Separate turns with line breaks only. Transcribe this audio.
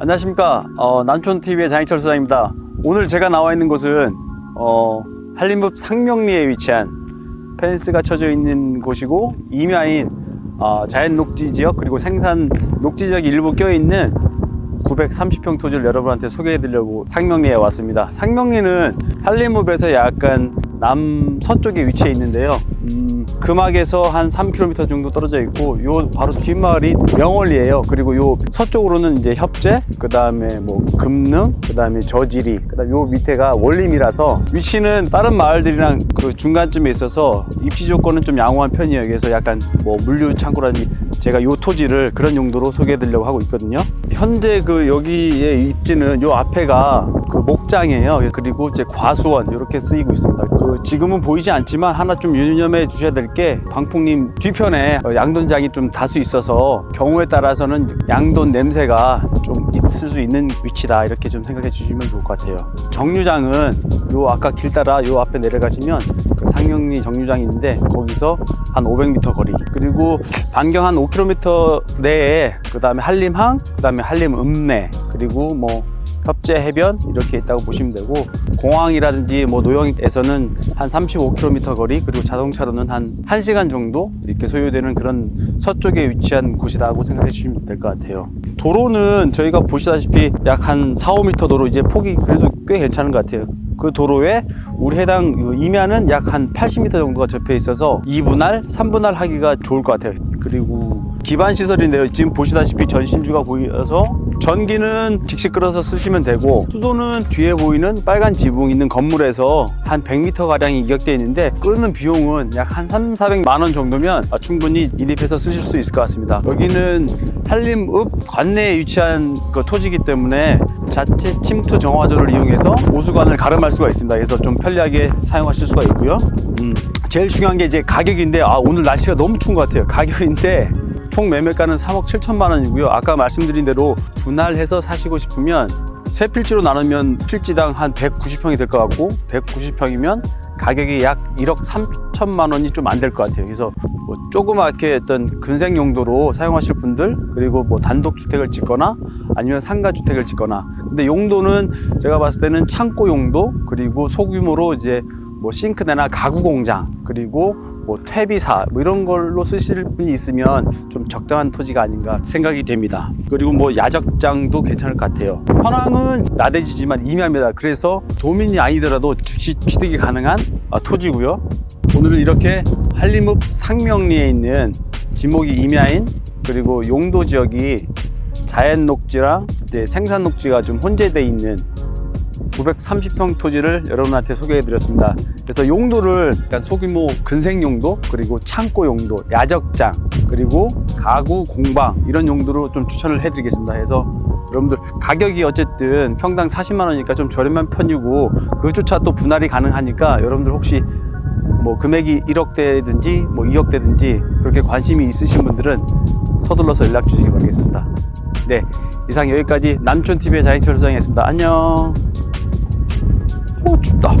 안녕하십니까. 어, 남촌TV의 장희철 소장입니다. 오늘 제가 나와 있는 곳은 어, 한림읍 상명리에 위치한 펜스가 쳐져 있는 곳이고 임야인 어, 자연 녹지 지역 그리고 생산 녹지 지역이 일부 껴있는 930평 토지를 여러분한테 소개해 드리려고 상명리에 왔습니다. 상명리는 한림읍에서 약간 남서쪽에 위치해 있는데요. 음, 금악에서 한 3km 정도 떨어져 있고 요 바로 뒷마을이 명월리예요. 그리고 요 서쪽으로는 이제 협재 그 다음에 뭐 금능 그 다음에 저지리 그 다음에 요 밑에가 월림이라서 위치는 다른 마을들이랑 그 중간쯤에 있어서 입지 조건은 좀 양호한 편이에요. 그래서 약간 뭐 물류 창고라든지 제가 요 토지를 그런 용도로 소개해 드리려고 하고 있거든요. 현재 그 여기의 입지는 요 앞에가 그 목장이에요. 그리고 이제 과수원 이렇게 쓰이고 있습니다. 그 지금은 보이지 않지만 하나 좀 유념해 주셔야 될 게 방풍림 뒤편에 어, 양돈장이 좀 다수 있어서 경우에 따라서는 양돈 냄새가 좀 있을 수 있는 위치다 이렇게 좀 생각해 주시면 좋을 것 같아요. 정류장은 요 아까 길 따라 요 앞에 내려가시면 그 상영리 정류장이 있는데 거기서 한 500m 거리. 그리고 반경 한 5km 내에 그 다음에 한림항 그 다음에 한림읍내 그리고 뭐 협재 해변 이렇게 있다고 보시면 되고 공항이라든지 뭐 노영에서는 한 35km 거리 그리고 자동차로는 한 1시간 정도 이렇게 소요되는 그런 서쪽에 위치한 곳이라고 생각해 주시면 될 것 같아요 도로는 저희가 보시다시피 약 한 4, 5m 도로 이제 폭이 그래도 꽤 괜찮은 것 같아요 그 도로에 우리 해당 그 임야는 약 한 80m 정도가 접해 있어서 2분할, 3분할 하기가 좋을 것 같아요. 그리고 기반 시설인데요. 지금 보시다시피 전신주가 보여서 전기는 직접 끌어서 쓰시면 되고 수도는 뒤에 보이는 빨간 지붕 있는 건물에서 한 100m 가량이 이격되어 있는데 끄는 비용은 약 한 3, 400만 원 정도면 충분히 인입해서 쓰실 수 있을 것 같습니다. 여기는 한림읍 관내에 위치한 그 토지이기 때문에 자체 침투 정화조를 이용해서 오수관을 가름할 수가 있습니다. 그래서 좀 편리하게 사용하실 수가 있고요. 음, 제일 중요한 게 이제 가격인데 아 오늘 날씨가 너무 추운 것 같아요. 가격인데 총 매매가는 3억 7천만 원이고요. 아까 말씀드린 대로 분할해서 사시고 싶으면 세 필지로 나누면 필지당 한 190평이 될 것 같고 190평이면 가격이 약 1억 3천만 원이 좀 안 될 것 같아요. 그래서 뭐 조그맣게 어떤 근생 용도로 사용하실 분들 그리고 뭐 단독 주택을 짓거나 아니면 상가 주택을 짓거나 근데 용도는 제가 봤을 때는 창고 용도 그리고 소규모로 이제 뭐 싱크대나 가구 공장 그리고 뭐 퇴비사 뭐 이런 걸로 쓰실 분이 있으면 좀 적당한 토지가 아닌가 생각이 됩니다. 그리고 뭐 야적장도 괜찮을 것 같아요. 현황은 나대지지만 임야입니다. 그래서 도민이 아니더라도 즉시 취득이 가능한 아, 토지고요. 오늘은 이렇게 한림읍 상명리에 있는 지목이 임야인 그리고 용도 지역이 자연 녹지랑 이제 생산 녹지가 좀 혼재되어 있는 930평 토지를 여러분한테 소개해 드렸습니다. 그래서 용도를 약간 소규모 근생 용도, 그리고 창고 용도, 야적장, 그리고 가구 공방 이런 용도로 좀 추천을 해 드리겠습니다. 그래서 여러분들 가격이 어쨌든 평당 40만 원이니까 좀 저렴한 편이고 그조차 또 분할이 가능하니까 여러분들 혹시 뭐 금액이 1억대든지 뭐 2억대든지 그렇게 관심이 있으신 분들은 서둘러서 연락 주시기 바라겠습니다. 네, 이상 여기까지 남촌TV의 장희철 소장이었습니다. 안녕. 오, 춥다.